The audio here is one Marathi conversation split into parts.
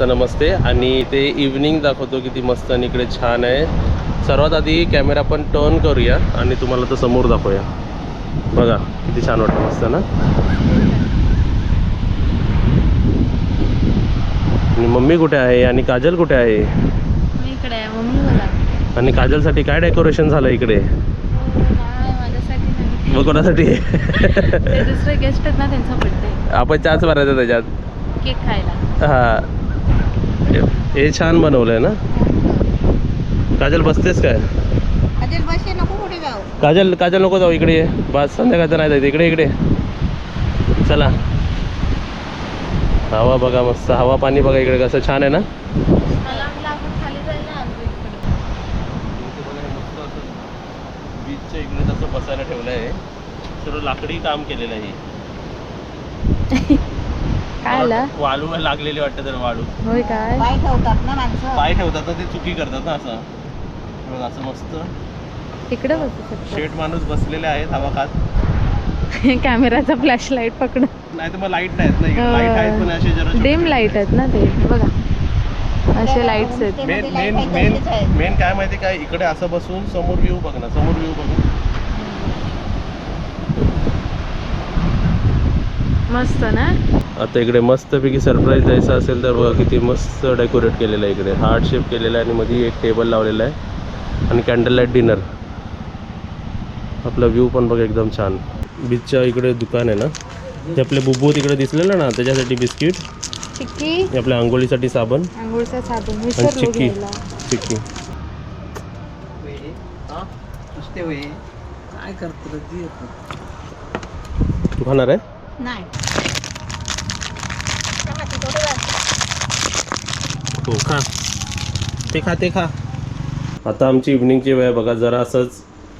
नमस्ते. आणि ते इव्हनिंग दाखवतो किती मस्त आणि इकडे छान आहे. सर्वात आधी कॅमेरा आपण टर्न करूया आणि तुम्हाला तो समोर दाखवूया. बघा किती छान वाटतं मस्त ना? आणि मम्मी कुठे आहे? आणि काजल कुठे आहे? मी इकडे आहे मम्मी मला आणि काजलसाठी काय डेकोरेशन झालं इकडे? नाही माझ्यासाठी नाही मग कोणासाठी? ते दुसरे गेस्ट आहेत ना त्यांचा बर्थडे आपण चहाच भरायचा त्याच्यात. केक खायला. हा. हे- छान बनवलंय ना? काजल बसतेस काय? काजल काजल नको जाऊ इकडे. ये. बस संध्याकाळचं नाही जायचं. इकडे इकडे. चला. हवा बघा मस्त. हवा पाणी बघा इकडे कसं छान आहे ना? बीचच्या इकडे. तसं बसायला ठेवलं आहे सर्व लाकडी काम केलेलं आहे. काय आला? वाळू लागलेली वाटतं तर वाळू. होय काय? पाय ठेवतात ना माणसं? पाय ठेवतात ना ते चुकी करतात ना असं. हे बघा, असं मस्त. तिकडे बसू शेट माणूस बसलेले आहेत हवा खात. शकतो कॅमेराचा फ्लॅश लाइट पकडून. नाही तर मग लाइट नाहीत ना लाइट आहेत पण असे जरा डिम लाइट आहेत ना ते. बघा. असे लाईट्स आहेत. मेन मेन मेन मेन काय माहिती काय? इकडे असं बसून समोर व्ह्यू बघ ना समोर व्ह्यू बघ. मस्त ना? आता इकडे मस्तपैकी सरप्राईज द्यायचं असेल तर बघा किती मस्त डेकोरेट केलेलं आहे इकडे. हार्ट शेप केलेला आहे आणि मध्ये एक टेबल लावलेला आहे. आणि कॅन्डल लाइट डिनर आपला व्ह्यू पण बघा एकदम छान. बीचच्या इकडे दुकान आहे ना? ते आपले बुबू तिकडे दिसलेलं ना त्याच्यासाठी बिस्किट. चिक्की. आपल्या आंघोळीसाठी साबण. आंघोळचा साबण. आणि चिक्की. चिक्की. काय करतो. तू खाणार आहे? नाही हो खा ते खा ते खा आता आमची इव्हनिंगची वेळ आहे बघा जरा असंच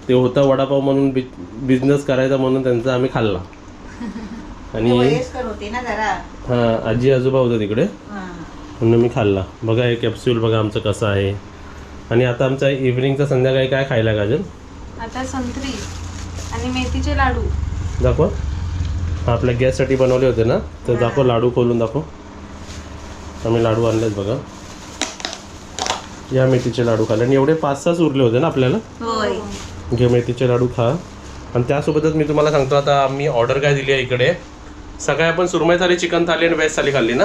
ते होतं वडापाव म्हणून बि बिझनेस करायचा म्हणून त्यांचा आम्ही खाल्ला. आणि हां आजी आजोबा होतं तिकडे. हा. म्हणून मी खाल्ला. बघा हे कॅप्सूल बघा आमचं कसं आहे. आणि आता आमचा इव्हनिंगचा संध्याकाळी काय खायला काजल आता संत्री आणि मेथीचे लाडू. दाखवा. आपल्या गॅससाठी बनवले होते ना? तर दाखव लाडू खोलून दाखव. आम्ही लाडू आणलेत बघा. या मेथीचे लाडू खाल्ले. आणि एवढे पाच सहाच उरले होते ना आपल्याला? घे मेथीचे लाडू खा. आणि त्यासोबतच मी तुम्हाला सांगतो आता आम्ही ऑर्डर काय दिली आहे इकडे? सकाळी आपण सुरमई थाली चिकन थाली आणि व्हेज थाली खाल्ली ना?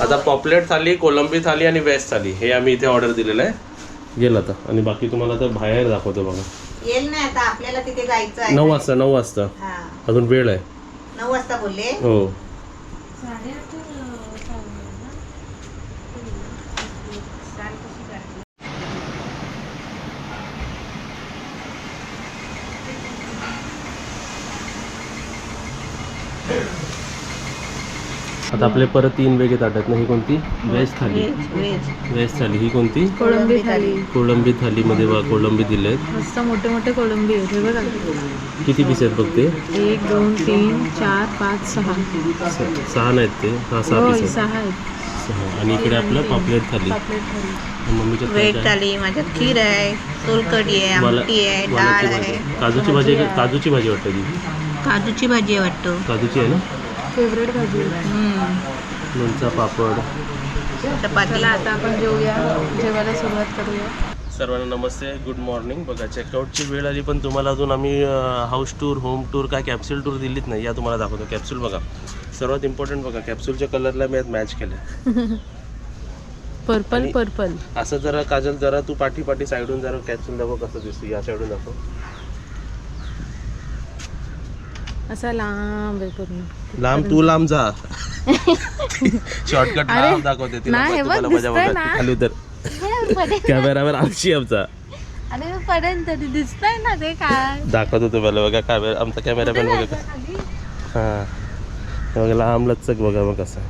आता पॉपलेट थाली कोलंबी थाली आणि व्हेज थाली हे आम्ही इथे ऑर्डर दिलेलं आहे. गेलं आता. आणि बाकी तुम्हाला तर बाहेर दाखवतो बघा. येईल ना आता आपल्याला तिथे जायचं आहे. नऊ वाजता नऊ वाजता. हा. अजून वेळ आहे. नऊ वाजता बोलले. हो. आता आपले परत तीन वेगळे ताट आहेत ना ही कोणती? व्हेज थाली. व्हेज थाली. ही कोणती? कोळंबी थाली. कोळंबी थालीमध्ये बघा कोळंबी दिले आहेत. मस्त मोठे मोठे कोळंबी आहेत हे बघा. किती पीस आहेत बघ ते? एक दोन तीन चार पाच सहा. सहा नाहीत ते? हा सहा पीस सहा आहेत. आणि इकडे आपलं पापलेट थाली. पापलेट थाली. आणि मम्मीच्या व्हेज ताटात थाली माझ्यात खीर आहे सोलकढी आहे मला- आमटी आहे वालाची डाळ भाजी. आहे. काजूची भाजी? काजूची भाजी वाटतं काजूची भाजी आहे वाटतं. काजूची आहे ना? फेवरेट भाजी. हम्म. लोणचा पापड. चपाती. चला आता आपण जेवूया. जेवायला सुरुवात करूया. सर्वांना नमस्ते. गुड मॉर्निंग बघा चेकआउटची वेळ आली पण तुम्हाला अजून आम्ही हाऊस टूर होम टूर काय कॅप्सूल टूर दिलीच नाही. या तुम्हाला दाखवतो. कॅप्सूल बघा. सर्वात इम्पॉर्टंट बघा कॅप्सूलच्या कलरला मी आज मॅच केलं पर्पल पर्पल असं जरा काजल जरा तू पाठी पाठी साईडून जरा कॅप्सूल दाखव कसं दिसतं या साईडून दाखव. असा लांब आहे पूर्ण. लांब तू लांब जा. शॉर्टकट लांब दाखवते तिला नाही, पण हे बघ, तुम्हाला मजा दिसतंय बघा ना. खाली तर कॅमेरावर आमची आमचा. अरे पर्यंत दिसतंय ना ते काय? दाखवतो तुम्हाला बघा कॅमेरा आमचा कॅमेरामॅन बघा. का हां हे. बघा लांब लचक बघा मग कसं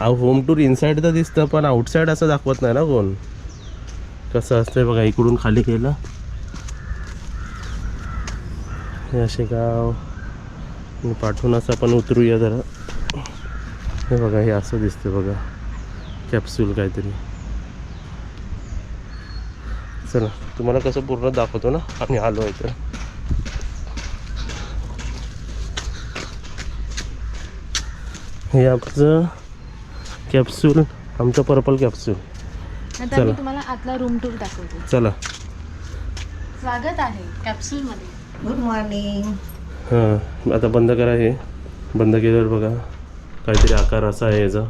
अहो होम टूर इनसाईड तर दिसतं पण आउटसाईड असं दाखवत नाही ना कोण. कसं असतंय बघा इकडून खाली केलं. हे असे गाव. आणि पाठवून असं आपण उतरूया जरा. हे बघा हे असं दिसतं बघा. कॅप्सूल काहीतरी. चला तुम्हाला कसं पूर्ण दाखवतो ना आम्ही आलो आहे तर. हे आमचं कॅप्सूल आमचं पर्पल कॅप्सूल आता चला. तुम्हाला आतला रूम टूर दाखवते. चला. स्वागत आहे कॅप्सूल मध्ये. गुड मॉर्निंग हां आता बंद करा हे. बंद केल्यावर बघा काहीतरी आकार असा आहे याचा.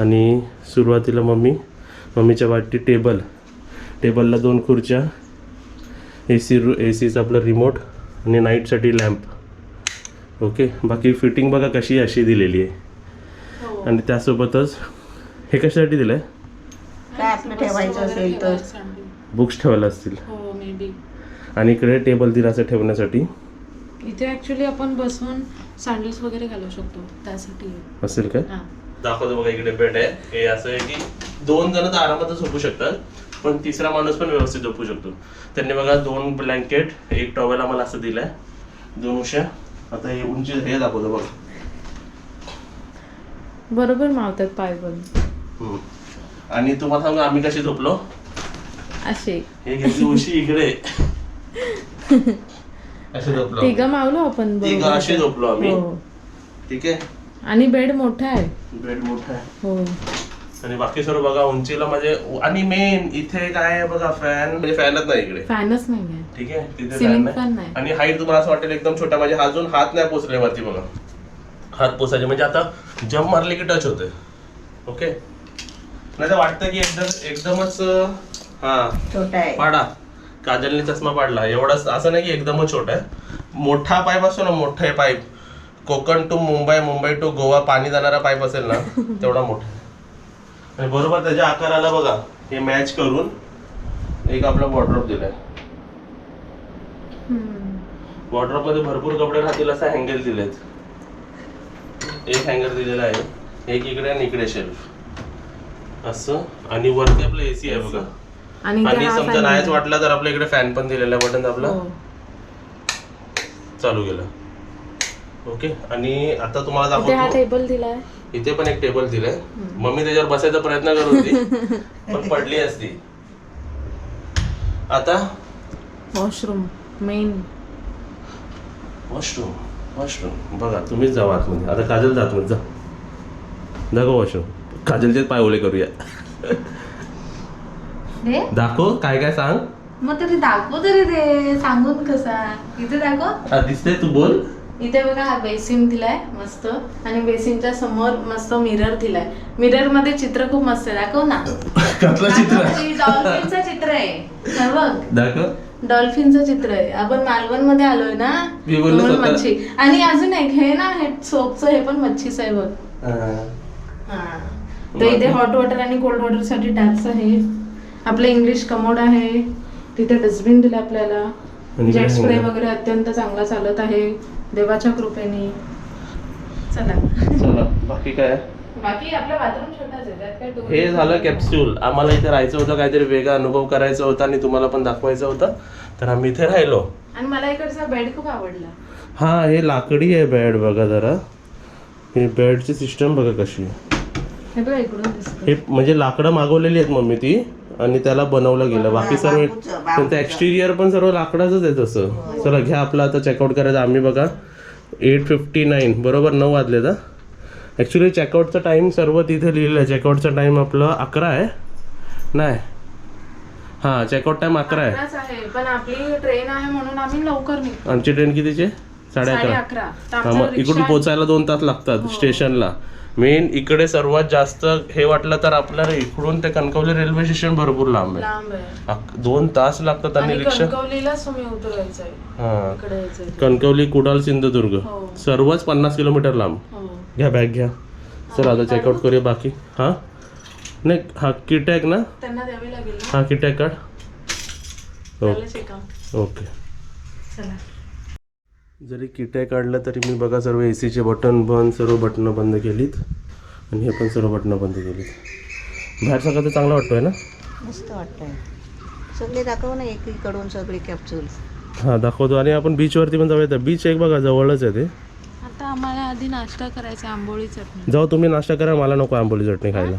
आणि सुरुवातीला मम्मी मम्मीच्या वाटी टेबल. टेबलला दोन खुर्च्या ए सी रू ए सीचं आपलं रिमोट आणि नाईटसाठी लॅम्प ओके बाकी फिटिंग बघा कशी अशी दिलेली आहे. हो. आणि त्यासोबतच हे कशासाठी दिलं आहे काय आपलं ठेवायचं असेल तर. बुक्स ठेवायला असतील. हो मे बी आणि इकडे टेबल दिला असं ठेवण्यासाठी. इथे ऍक्च्युली आपण बसून सँडल्स वगैरे घालू शकतो. त्यासाठी. असेल काय? हा. दाखवतो बघा इकडे बेड आहे. हे असं आहे की दोन जण तर आरामातच झोपू शकतात पण तिसरा माणूस पण व्यवस्थित झोपू शकतो. त्यांनी बघा दोन ब्लँकेट एक टॉवेल आम्हाला असं दिलंय. दोन उशा. आता हे उंची हे दाखवतो बघा. बरोबर मावतात पाय पण. हम्म. आणि तुम्हाला सांगू आम्ही कशी झोपलो? असे. हे घेतली उशी इकडे. असे झोपलो तिघं मावलो आपण तिघं. असे झोपलो आम्ही. हो. ठीक आहे? आणि बेड मोठा आहे. बेड मोठा आहे. हो. आणि बाकी सर्व बघा उंचीला म्हणजे आणि मेन इथे काय आहे बघा फॅन म्हणजे फॅनच नाही इकडे. फॅनच नाही आहे. ठीक आहे? तिथे fan नाही. आणि हाईट तुम्हाला असं वाटेल एकदम छोटा म्हणजे अजून हात नाही पोचले वरती बघा. हात पोचायचे. म्हणजे आता जम्प मारले की टच होते. ओके नाही तर वाटतं की एकदम एकदमच हा. छोटा आहे. पाडा. काजलने चष्मा पाडला. एवढाच असं नाही की एकदमच छोटा आहे. मोठा पाईप असतो ना मोठा pipe. Konkan to Mumbai Mumbai to Goa पाणी जाणारा पाईप असेल ना तेवढा मोठा. आणि बरोबर त्याच्या आकाराला बघा हे मॅच करून एक आपला वॉर्ड्रॉप दिलाय. वॉर्ड्रॉपमध्ये भरपूर कपडे राहतील असं हँगर दिलेत. एक हँगर दिलेला आहे. एक इकडे आणि इकडे शेल्फ असं. आणि वरती आपलं एसी आहे बघा. आणि हा समजा fan नाहीच. वाटला तर आपल्या इकडे फॅन पण दिलेला बटन आपला हो. चालू केलं ओके आणि आता तुम्हाला इथे हा दाखवतो टेबल दिलाय. इथे पण एक टेबल दिलाय. मम्मी त्याच्यावर बसायचा प्रयत्न करत होती पण पडली असती. आता? वॉशरूम मेन वॉशरूम वॉशरूम बघा तुम्हीच जावा आतमध्ये. आता काजल जात मध्ये जा. दाखव वॉशरूम काजलचेच पाय ओले करूया. दाखव काय काय सांग. मग तरी दाखव तरी रे सांगून कसा. इथे दाखव. हा, दिसतंय तू बोल. इथे बघा हा बेसिन दिलाय मस्त. आणि बेसिनच्या समोर मस्त मिरर दिलाय. मिररमध्ये चित्र खूप मस्त आहे दाखव ना. कसलं चित्र? डॉल्फिनचं चित्र आहे. हा बघ. दाखव. डॉल्फिनचं चित्र आहे. आपण मालवणमध्ये आलोय ना मी बोललो म्हणून स्वतः. मच्छी. आणि अजून एक हे ना हे सोपचं हे पण मच्छीच आहे बघ. हा. तर इथे हॉट वॉटर आणि कोल्ड वॉटरसाठी टॅप्स आहे. आपलं इंग्लिश कमोड आहे. तिथे डस्टबिन दिलं आपल्याला. Jet spray. वगैरे अत्यंत चांगला चालत आहे. देवाच्या कृपेने. चला. चला बाकी काय? बाकी आपला बाथरूम छोटाच हे झालं कॅप्सूल आम्हाला इथे राहायचं होतं काहीतरी वेगळा अनुभव करायचा होता आणि तुम्हाला पण दाखवायचं होतं. तर आम्ही इथे राहिलो. आणि मला इकडचा बेड खूप आवडला. हा हे लाकडी आहे बेड बघा जरा. हे बेडची सिस्टम बघा कशी. आहे. हे हे म्हणजे लाकडं मागवलेली आहेत मम्मी ती. आणि त्याला बनवलं गेलं. बाकी सर्व. त्यांचं एक्सटिरियर पण सर्व लाकडाचंच आहे तसं. चला घ्या आपलं आता चेकआउट करायचं. आम्ही बघा एट फिफ्टी नाईन बरोबर नऊ वाजले तर ॲक्च्युली चेकआउटचा टाईम सर्व तिथे लिहिलं आहे. चेकआउटचा टाईम आपलं अकरा आहे. नाही. हां चेकआउट टाईम अकरा आहे. पण आपली ट्रेन आहे म्हणून आम्ही लवकर आमची ट्रेन कितीची? आहे? साडे अकरा. हा मग इकडून पोचायला दोन तास लागतात स्टेशनला. मेन इकडे सर्वात जास्त हे वाटलं तर आपल्याला इकडून ते कणकवली रेल्वे स्टेशन भरपूर लांब आहे. लांब आहे. अक- दोन तास लागतात आणि रिक्षा. कणकवलीलाच तुम्ही उतरायचंय. हा. इकडे यायचंय कणकवली कुडाल सिंधुदुर्ग. हो. सर्वच पन्नास किलोमीटर लांब. हो. घ्या बॅग घ्या. चला आता चेकआउट करूया बाकी. हा? नाही हा किटॅक ना? त्यांना द्यावी लागेल ना? हा किटॅक कार्ड झालं चेकआउट ओके. चला. जरी किटॅक काढलं तरी मी बघा सर्व ए सीचे बटन बंद सर्व बटणं बंद केलीत. आणि हे पण सर्व बटणं बंद केलीत. बाहेर सगळं तर चांगलं वाटतोय ना? मस्त वाटतंय. सगळे दाखव ना एकीकडून सगळे कॅप्सूल हां दाखवतो. आणि आपण बीचवरती पण जाऊया बीच एक बघा जवळच आहे ते. आता आम्हाला आधी नाश्ता करायचा आंबोळी चटणी. जाऊ तुम्ही नाश्ता करा. मला नको आंबोली चटणी खायला.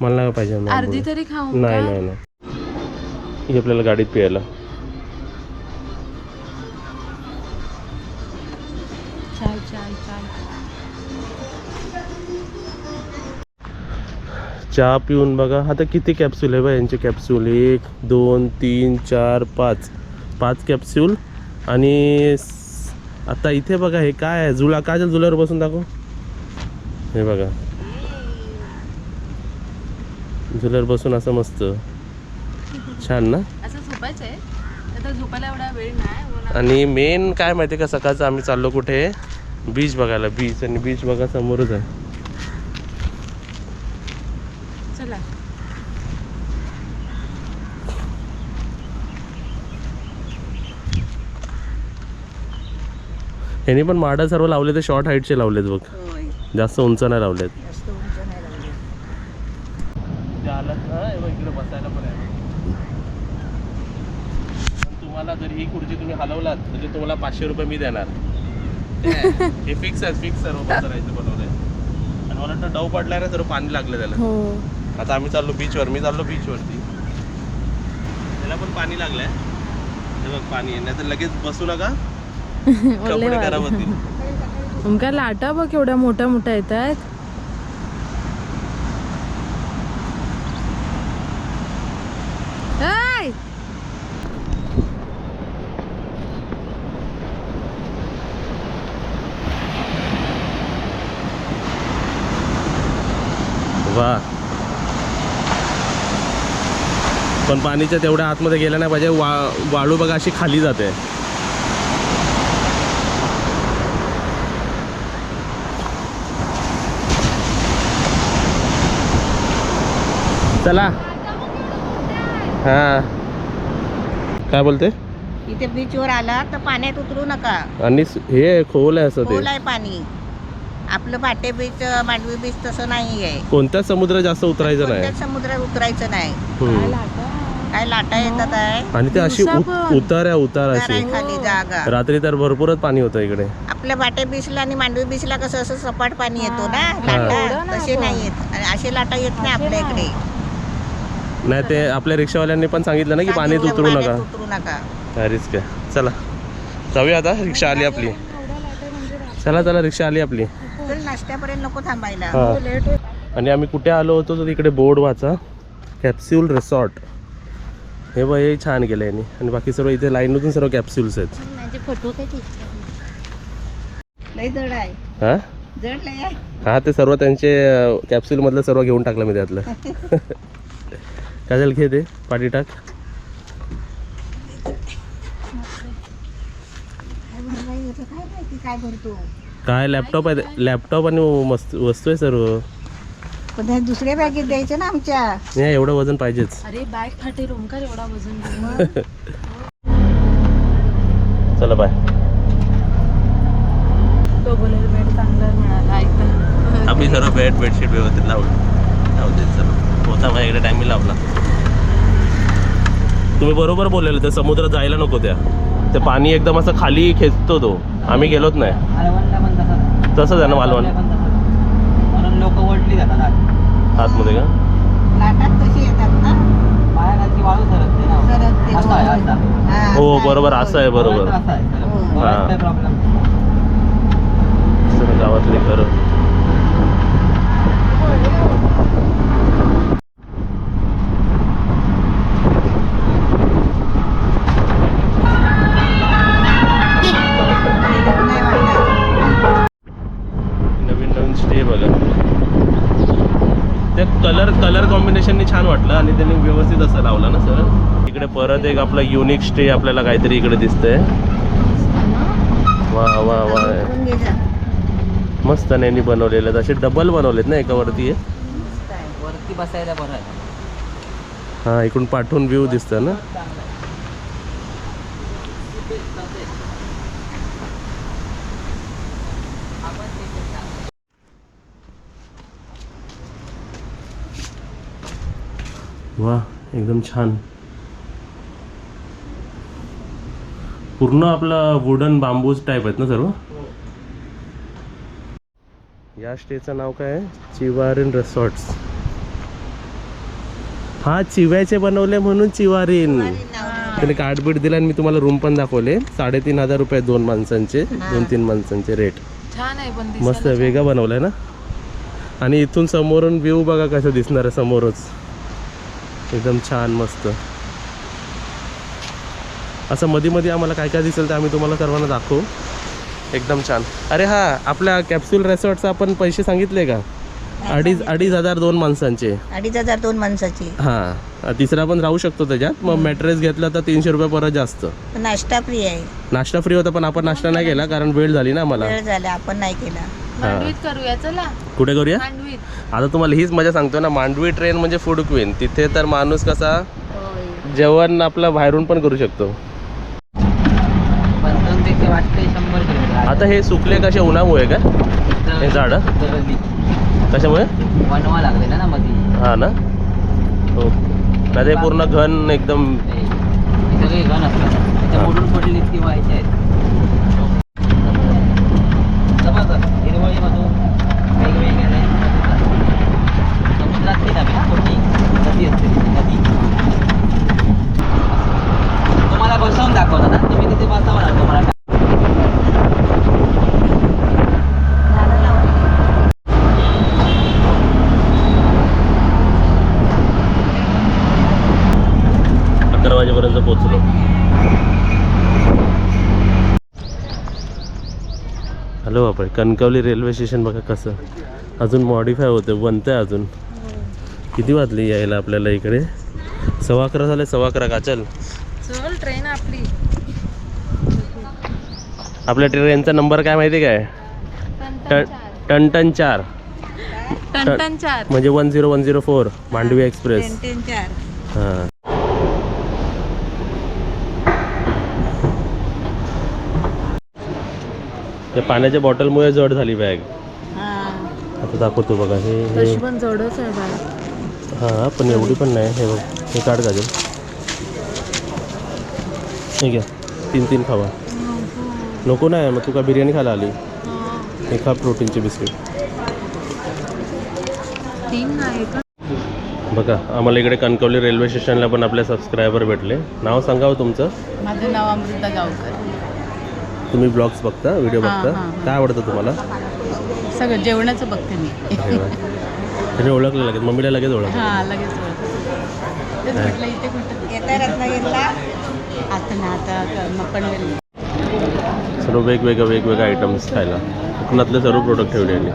मला नाही पाहिजे अर्धी. तरी खाऊ नाही का? नाही नाही. ही आपल्याला गाडीत प्यायला. चाय चाय चाय चहा पिऊन बघा. आता किती कॅप्सूल आहे बा यांचे कॅप्सूल एक दोन तीन चार पाच. पाच कॅप्सूल आणि आता इथे बघा हे काय आहे? जुळा काय जुळ्यावर बसून दाखव. हे बघा. झुलर बसून असं मस्त. छान ना? असं झोपायचं आहे झोपायला एवढा वेळ नाही. आणि मेन काय माहिती आहे का सकाळचं आम्ही चाललो कुठे? बीच बघायला बीच आणि बीच बघा समोरच आहे. ह्यांनी पण माडा सर्व लावले ते शॉर्ट हाईटचे लावलेत बघ. जास्त उंच नाही लावलेत. जास्त उंच नाही लावले इकडे बसायला पण आहे पण तुम्हाला जर ही खुर्ची तुम्ही हलवलात तर तुम्हाला पाचशे रुपये मी देणार. हे फिक्स आहे फिक्स सर्व बसरायचं बनवलंय. आणि मला वाटतं डव पडलाय ना सर्व पाणी लागलं त्याला. हो. आता आम्ही चाललो बीचवर मी चाललो बीचवरती त्याला पण पाणी लागलंय. हे बघ पाणी आहे. नाही तर लगेच बसू नका. कपडे खराब होतील ओमकार लाटा बघ एवढ्या मोठ्या मोठ्या येत आहेत वा. पण पाणीच्या तेवढ्या आतमध्ये गेलं नाही पाहिजे वा वाळू बघा अशी खाली जाते. चला. हा. काय बोलते? इथे बीचवर आला तर पाण्यात उतरू नका. आणि हे खोल आहे असं ते. खोल आहे पाणी. आपलं पाटे बीच मांडवी बीच तसं नाही आहे कोणत्याच समुद्रात जास्त उतरायचं नाही? कोणत्याच समुद्रात उतरायचं नाही. हम्म. काय लाटा? येतात आहे? आणि ते अशी उत- पण. उतार आहे उतार तर अशी. आहे खाली जागा. रात्री तर भरपूरच पाणी होतं इकडे. आपल्या बाटे बीचला आणि मांडवी बीचला कसं असं सपाट पाणी येतो ना? लाटा नाही तसे पण. नाही येत. आणि असे लाटा येत नाही आपल्या नाही. इकडे. नाही ते आपल्या रिक्षावाल्यांनी पण सांगितलं ना की सांगितलं, उतरू पाण्यात नका. उतरू नका. काय रिस्क आहे. चला. जाऊया आता रिक्षा आली आपली. चला चला रिक्षा आली आपली. तर नाश्त्यापर्यंत नको थांबायला. हा. आणि आम्ही कुठे आलो होतो तर तिकडे बोर्ड वाचा. कॅप्स्यूल रिसॉर्ट हे बघ हे छान केलं यांनी. आणि बाकी सर्व इथे लाईनमधून सर्व कॅप्स्युल्स आहेत. माझे फोटो काय लय जड आहे. हा? जड लय आहे. हा ते सर्व त्यांचे कॅप्सूल मधलं सर्व घेऊन टाकलं मी त्यातलं. काय झालं घे ते. पाठी टाक. काय भरवाई होतं, काय माहिती? काय भरतो? काय लॅपटॉप आहे? लॅपटॉप आणि मस्त वस्तू आहे सर्व. पण त्या दुसऱ्या बॅगेत द्यायचं ना आमच्या. नाही एवढं वजन पाहिजेच. अरे बॅग फाटेल ओमकार एवढा वजन. चला बाय तो बोलेल बेड चांगला मिळाला एकदा आम्ही सर्व बेड बेडशीट व्यवस्थित लावली लावते सर्व होता माझ्याकडे टाइम लावला. तुम्ही बरोबर बोललेलं ते समुद्रात जायला नको त्या. ते पाणी एकदम असं खाली खेचतो तो. आम्ही गेलोच नाही. मालवणला पण तसंच तसंच आहे ना मालवण? पण तसंच म्हणून लोक वडली जातात आत. आतमध्ये का? लाटात कशी येतात ना? पायाखालची वाळू सरकते ना. सरकते. असं आहे असं हा, हो असं बरोबर असं आहे बरोबर. असं आहे सरक. हो. हा. प्रॉब्लेम गावातली घरं. छान वाटलं आणि त्यांनी व्यवस्थित असं लावलं ना सर? इकडे परत एक आपला युनिक स्टे आपल्याला काहीतरी इकडे दिसतंय. वा वा वा. मस्त त्यांनी बनवलेले असे डबल बनवलेत ना एकावरती एक. वरती बसायला बरं हा इकडून पाठवून व्ह्यू दिसतं ना? वा एकदम छान. पूर्ण आपलं वुडन बांबूज टाईप आहेत ना सर्व? या स्टेचं नाव काय आहे? चिवारिन रिसॉर्ट्स हा चिव्याचे बनवले म्हणून चिवारीन. त्याने कार्ड बीट दिला आणि मी तुम्हाला रूम पण दाखवले. साडेतीन हजार रुपये दोन माणसांचे दोन तीन माणसांचे रेट छान आहे पण मस्त वेगळा बनवलाय ना? आणि इथून समोरून व्ह्यू बघा कसं दिसणार आहे समोरच. एकदम छान मस्त. असं मध्ये मध्ये आम्हाला काय काय दिसेल ते आम्ही तुम्हाला सर्वांना दाखवू. एकदम छान. अरे हा आपल्या कॅप्सूल रेसॉर्टचा आपण पैसे सांगितले का? अडीच अडीच हजार दोन माणसांचे. अडीच हजार दोन माणसाची. हां तिसरा पण राहू शकतो त्याच्यात. मग मॅट्रेस घेतला तर तीनशे रुपये परत जास्त. नाश्ता फ्री आहे. नाश्ता फ्री होता पण आपण नाश्ता नाही केला कारण वेळ झाली ना मला वेळ झाला आपण नाही केला. करूया चला. कुठे करूया? आता तुम्हाला हीच मजा सांगतो ना मांडवी ट्रेन म्हणजे फूड क्वीन तिथे तर माणूस कसा जेवण आपलं बाहेरून पण करू शकतो. आता हे सुकले कसे उन्हामुळे का? हे झाडं? कशामुळे? लागले ना मध्ये हा ना? हो नाही ते पूर्ण घन एकदम हे. सगळे घन असतात. त्याच्या हा. मोडून पडली ती व्हायचे आहेत जबरदस्त हिरवळीमधून वेगवेगळ्या लाईन समुद्रात ती नव्हे मोठी नदी असते ती नदी तुम्हाला बसवून दाखवतात ना तुम्ही तिथे बसावं लागतं तुम्हाला अकरा वाजेपर्यंत पोहोचलो हॅलो आपण कणकवली रेल्वे स्टेशन बघा कसं. अजून मॉडीफाय होतं बनतं आहे अजून. किती वाजली यायला आपल्याला इकडे? सव्वा अकरा झाले सव्वा अकरा का? चल. चल ट्रेन आपली. आपल्या ट्रेनचा नंबर काय माहिती काय? टन टन टन चार. टन चार. म्हणजे one zero one zero four Mandovi express. Ten ten हां. त्या पाण्याच्या बॉटलमुळे जड झाली बॅग. हा. आता दाखवतो बघा हे हे पण जडच आहे बाय हां पण एवढी पण नाही. हे बघ हे काढ गाजल हे घ्या तीन तीन खावा. नको नाही मग तू का बिर्याणी खायला आली? हे खा प्रोटीनचे बिस्किट. तीन नाही का? बघा आम्हाला इकडे कणकवली रेल्वे स्टेशनला पण आपले सबस्क्रायबर भेटले. नाव सांगावं तुमचं? माझं नाव अमृता गावकर. तुम्ही ब्लॉग्स बघता व्हिडिओ हां, बघता हां, हां. काय आवडतं तुम्हाला? सगळं जेवणाचं बघते मी. अरे वा. त्याने ओळखलं लगेच मम्मीला लगेच ओळखलं. हा लगेच ओळखते. तेच म्हटलं इथे कुठं? येता रत्नागिरीला? आता ना आता पनवेल सर्व वेगवेगळ्या वेगवेगळ्या आयटम्स खायला. कोकणातले सर्व प्रोडक्ट ठेवलेले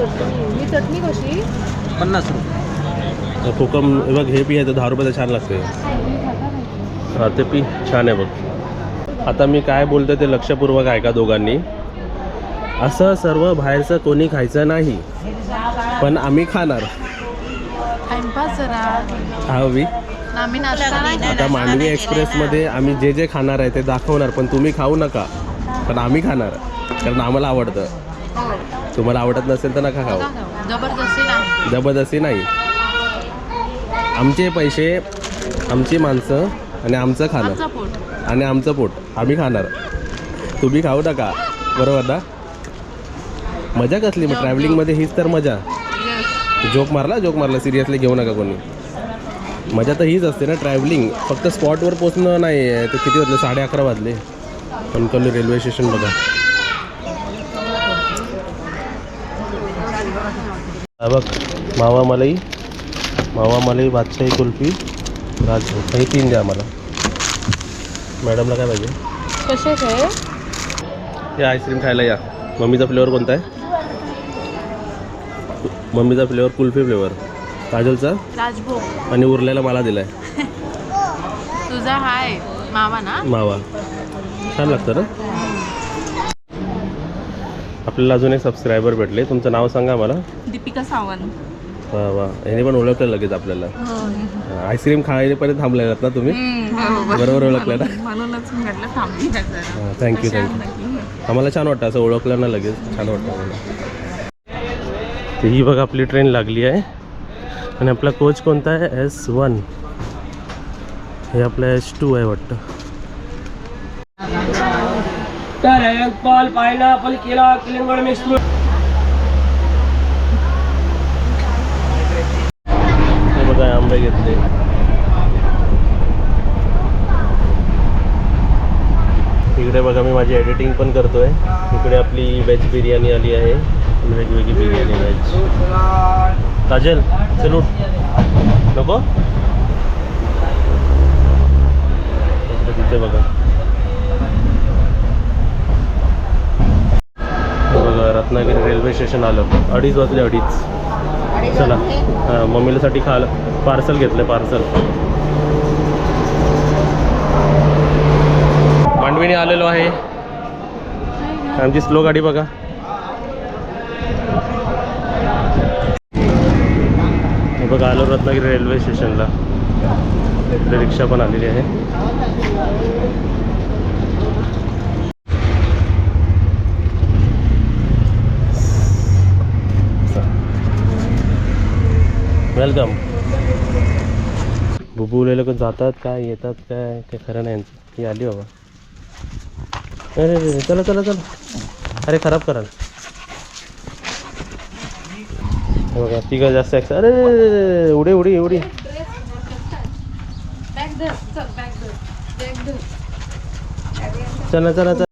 ही चटणी कशी? पन्नास रुपये. कोकम हे बघ हे पी आहे तर दहा रुपयाचं छान लागते हां ते पी छान आहे बघ. आता मी काय बोलतो ते लक्षपूर्वक ऐका दोघांनी. असं सर्व बाहेरचं कोणी खायचं नाही पण आम्ही खाणार. टाइमपास जरा हवी आम्ही नाश्ता नाही आता मांडवी एक्सप्रेसमध्ये आम्ही जे जे खाणार आहे ते दाखवणार पण तुम्ही खाऊ नका. पण आम्ही खाणार कारण आम्हाला आवडतं. तुम्हाला आवडत नसेल तर नका खाऊ. जबरदस्ती नाही. जबरदस्ती नाही आमचे पैसे आमची माणसं आणि आमचं खाणं. आमचा पोट आणि आमचं पोट. आम्ही खाणार. तुम्ही खाऊ नका. बरोबर ना? मजा कसली? मग ट्रॅव्हलिंगमध्ये हीच तर मजा. जोक मारला? जोक मारला. सिरियसली घेऊ नका कोणी. मजा तर हीच असते ना ट्रॅव्हलिंग फक्त स्पॉटवर पोचणं नाही आहे. ते किती वाजले? साडे अकरा वाजले. कणकवली रेल्वे स्टेशन बघा. बघ मावा मलाई. मावा मलाई बादशाही कुल्फी. राजभोग हे तीन द्या आम्हाला मॅडमला काय पाहिजे? कशाच? आहे या आईस्क्रीम खायला या. मम्मीचा फ्लेवर कोणता आहे? मम्मीचा फ्लेवर कुल्फी फ्लेवर. काजलचा? राजभोग. आणि उरलेला मला दिलाय. तुझा हाय मावा ना? मावा. छान लागतं ना? आपल्याला अजून एक सबस्क्रायबर भेटले. तुमचं नाव सांगा मला दीपिका सावंत. वा वा. याने पण ओळखलं लगेच आपल्याला. आईस्क्रीम खायपर्यंत थांबलेलात ना तुम्ही? बरोबर ओळखलं ना? थँक्यू थँक्यू आम्हाला छान वाटतं असं ओळखलं ना लगेच छान वाटतं आम्हाला. तर ही बघा आपली ट्रेन लागली आहे. आणि आपला कोच कोणता आहे? एस वन हे आपला एस टू आहे वाटतं. पाल पायनापल केला किलिंगड मिक्स हे बघा आंबे घेतले इकडे बघा मी माझी एडिटिंग पण करतोय. इकडे आपली व्हेज बिर्याणी आली आहे. वेगवेगळी बिर्याणी व्हेज काजल चल उठ. नको? तिथे बघा. बघा रत्नागिरी रेल्वे स्टेशन आलं. अडीच वाजले अडीच. चला. हां मम्मीलासाठी खाल पार्सल घेतलं पार्सल मांडवीने आलेलो आहे. आमची स्लो गाडी बघा. बघा आलो रत्नागिरी रेल्वे स्टेशनला. इकडे रिक्षा पण आलेली आहे. वेलकम बुबुले लोक जातात काय येतात काय काय खरं नाही यांचं. ही आली बाबा. अरे अरे अरे, चला चला चला. अरे खराब कराल. बघा तिघं जास्त ॲक्स अरे उडे उडी उडी उडी. चला चला चला.